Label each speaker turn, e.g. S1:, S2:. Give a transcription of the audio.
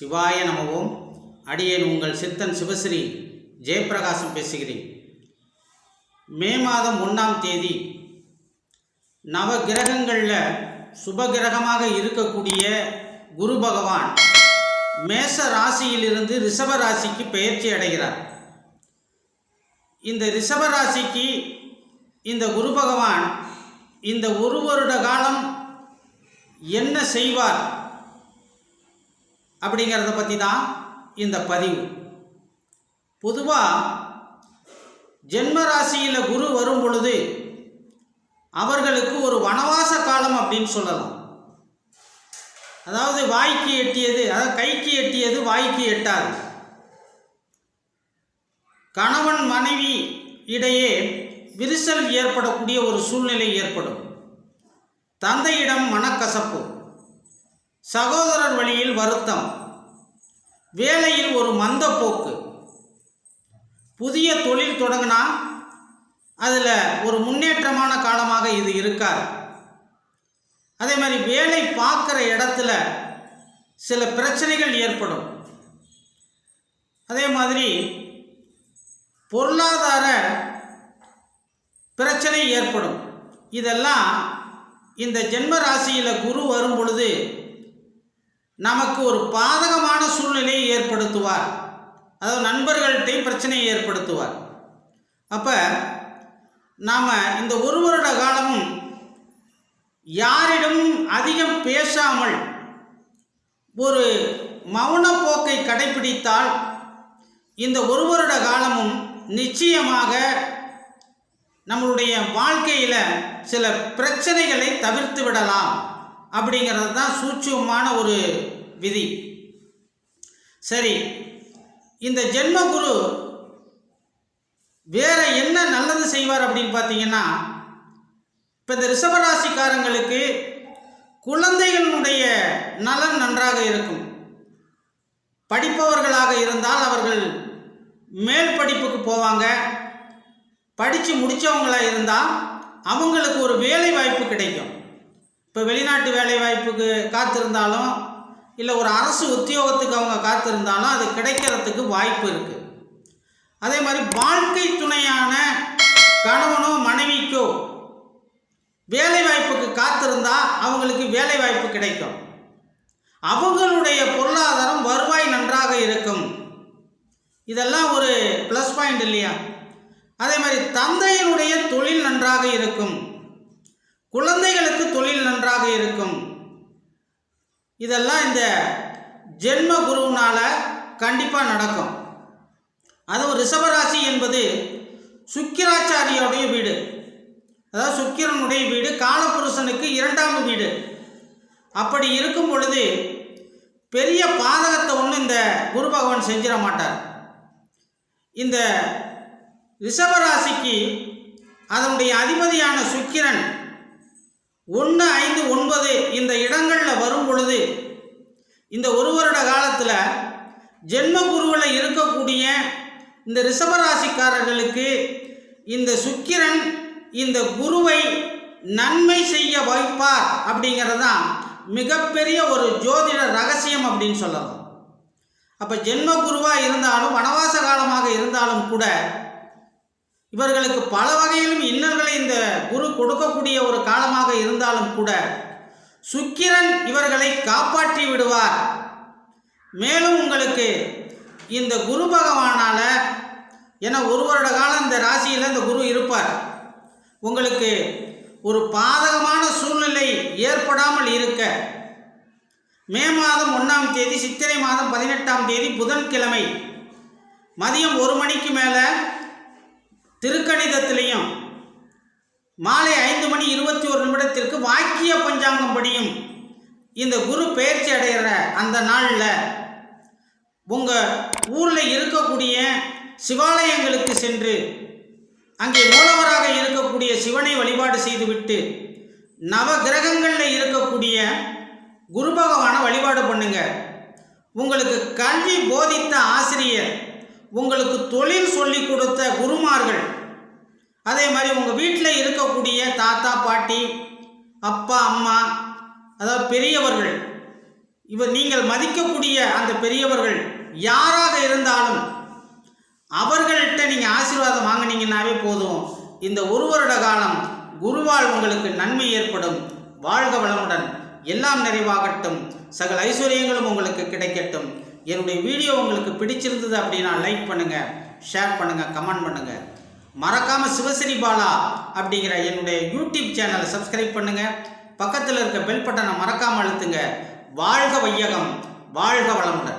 S1: சிவாய நமவோம். அடியேன் உங்கள் சித்தன் சிவஸ்ரீ ஜெயப்பிரகாசம் பேசுகிறேன். மே மாதம் ஒன்றாம் தேதி நவ கிரகங்களில் சுபகிரகமாக இருக்கக்கூடிய குரு பகவான் மேச ராசியிலிருந்து ரிஷப ராசிக்கு பெயர்ச்சி அடைகிறார். இந்த ரிஷப ராசிக்கு இந்த குரு பகவான் இந்த ஒரு வருட காலம் என்ன செய்வார்? அப்படிங்கிறத பற்றி தான் இந்த பதிவு. பொதுவாக ஜென்ம ராசியில் குரு வரும் பொழுது அவர்களுக்கு ஒரு வனவாச காலம் அப்படின்னு சொல்லலாம். அதாவது வாய்க்கு எட்டியது அதாவது கைக்கு எட்டியது வாய்க்கு எட்டாது. கணவன் மனைவி இடையே விரிசல் ஏற்படக்கூடிய ஒரு சூழ்நிலை ஏற்படும். தந்தையிடம் மனக்கசப்பு. சகோதரர் வழியில் வருத்தம். வேலையில் ஒரு மந்தப்போக்கு புதிய தொழில் தொடங்கினா அதில் ஒரு முன்னேற்றமான காலமாக இது இருக்காது. அதே மாதிரி வேலை பார்க்குற இடத்துல சில பிரச்சனைகள் ஏற்படும். அதே மாதிரி பொருளாதார பிரச்சனை ஏற்படும். இதெல்லாம் இந்த ஜென்ம ராசியில் குரு வரும் பொழுது நமக்கு ஒரு பாதகமான சூழ்நிலையை ஏற்படுத்துவார். அதாவது நண்பர்கள்ட்டையும் பிரச்சனையை ஏற்படுத்துவார். அப்போ நாம் இந்த ஒரு வருட காலமும் யாரிடம் அதிகம் பேசாமல் ஒரு மௌனப்போக்கை கடைபிடித்தால் இந்த ஒரு வருட காலமும் நிச்சயமாக நம்மளுடைய வாழ்க்கையில் சில பிரச்சனைகளை தவிர்த்து விடலாம். அப்படிங்கிறது தான் சூட்சமான ஒரு விதி. சரி இந்த ஜென்மகுரு வேற என்ன நல்லது செய்வார் அப்படின்னு பார்த்தீங்கன்னா இப்போ இந்த ரிஷபராசிக்காரங்களுக்கு குழந்தைகளுடைய நலன் நன்றாக இருக்கும். படிப்பவர்களாக இருந்தால் அவர்கள் மேல் படிப்புக்கு போவாங்க. படித்து முடித்தவங்களாக இருந்தால் அவங்களுக்கு ஒரு வேலை வாய்ப்பு கிடைக்கும். இப்போ வெளிநாட்டு வேலை வாய்ப்புக்கு காத்திருந்தாலும் இல்லை ஒரு அரசு உத்தியோகத்துக்கு அவங்க காத்திருந்தாலும் அது கிடைக்கிறதுக்கு வாய்ப்பு இருக்குது அதே மாதிரி வாழ்க்கை துணையான கணவனோ மனைவிக்கோ வேலை வாய்ப்புக்கு காத்திருந்தா அவங்களுக்கு வேலை வாய்ப்பு கிடைக்கும். அவங்களுடைய பொருளாதாரம் வருவாய் நன்றாக இருக்கும். இதெல்லாம் ஒரு ப்ளஸ் பாயிண்ட் இல்லையா? அதே மாதிரி தந்தையினுடைய தொழில் நன்றாக இருக்கும். குழந்தைகளுக்கு தொழில் நன்றாக இருக்கும். இதெல்லாம் இந்த ஜென்ம குருவினால கண்டிப்பாக நடக்கும். அதுவும் ரிஷபராசி என்பது சுக்கிராச்சாரியோடைய வீடு. அதாவது சுக்கிரனுடைய வீடு காலபுருஷனுக்கு இரண்டாம் வீடு. அப்படி இருக்கும் பொழுது பெரிய பாதகத்தை ஒன்றும் இந்த குரு பகவான் செஞ்சிட மாட்டார். இந்த ரிஷபராசிக்கு அதனுடைய அதிபதியான சுக்கிரன் ஒன்று ஐந்து ஒன்பது இந்த இடங்களில் வரும் பொழுது இந்த ஒரு வருட காலத்தில் ஜென்ம குருவில் இருக்கக்கூடிய இந்த ரிஷபராசிக்காரர்களுக்கு இந்த சுக்கிரன் இந்த குருவை நன்மை செய்ய வைப்பார் அப்படிங்கிறது தான் மிகப்பெரிய ஒரு ஜோதிட ரகசியம் அப்படின்னு சொல்லலாம். அப்போ ஜென்ம குருவாக இருந்தாலும் வனவாச காலமாக இருந்தாலும் கூட இவர்களுக்கு பல வகையிலும் இன்னல்களை கொடுக்கக்கூடிய ஒரு காலமாக இருந்தாலும் கூட சுக்கிரன் இவர்களை காப்பாற்றி விடுவார். மேலும் உங்களுக்கு இந்த குரு பகவானால் ஏன்னா ஒரு வருட காலம் இந்த ராசியில் இந்த குரு இருப்பார். உங்களுக்கு ஒரு பாதகமான சூழ்நிலை ஏற்படாமல் இருக்க. மே மாதம் ஒன்றாம் தேதி சித்திரை மாதம் பதினெட்டாம் தேதி புதன்கிழமை மதியம் ஒரு மணிக்கு மேலே திருக்கணிதத்திலையும் மாலை ஐந்து மணி இருபத்தி ஒரு நிமிடத்திற்கு வாக்கிய பஞ்சாங்கம் படியும். இந்த குரு பெயர்ச்சி அடைகிற அந்த நாளில் உங்கள் ஊரில் இருக்கக்கூடிய சிவாலயங்களுக்கு சென்று அங்கே மூலவராக இருக்கக்கூடிய சிவனை வழிபாடு செய்துவிட்டு நவ கிரகங்களில் இருக்கக்கூடிய குரு பகவானை வழிபாடு பண்ணுங்க. உங்களுக்கு கல்வி போதித்த ஆசிரியர் உங்களுக்கு தொழில் சொல்லி கொடுத்த குருமார்கள் அதே மாதிரி உங்கள் வீட்டில் இருக்கக்கூடிய தாத்தா பாட்டி அப்பா அம்மா அதாவது பெரியவர்கள் இவர் நீங்கள் மதிக்கக்கூடிய அந்த பெரியவர்கள் யாராக இருந்தாலும் அவர்கள்ட்ட நீங்கள் ஆசீர்வாதம் வாங்கினீங்கன்னாவே போதும். இந்த ஒரு வருட காலம் குருவால் உங்களுக்கு நன்மை ஏற்படும். வாழ்க வளமுடன். எல்லாம் நிறைவாகட்டும். சகல ஐஸ்வர்யங்களும் உங்களுக்கு கிடைக்கட்டும். என்னுடைய வீடியோ உங்களுக்கு பிடிச்சிருந்தது அப்படின்னா லைக் பண்ணுங்கள் ஷேர் பண்ணுங்கள் கமெண்ட் பண்ணுங்கள் மறக்காமல் சிவசரி பாலா அப்படிங்கிற என்னுடைய யூடியூப் சேனலை சப்ஸ்கிரைப் பண்ணுங்கள் பக்கத்தில் இருக்க பெல் பட்டனை மறக்காமல் அழுத்துங்க. வாழ்க வையகம் வாழ்க வளமுடன்.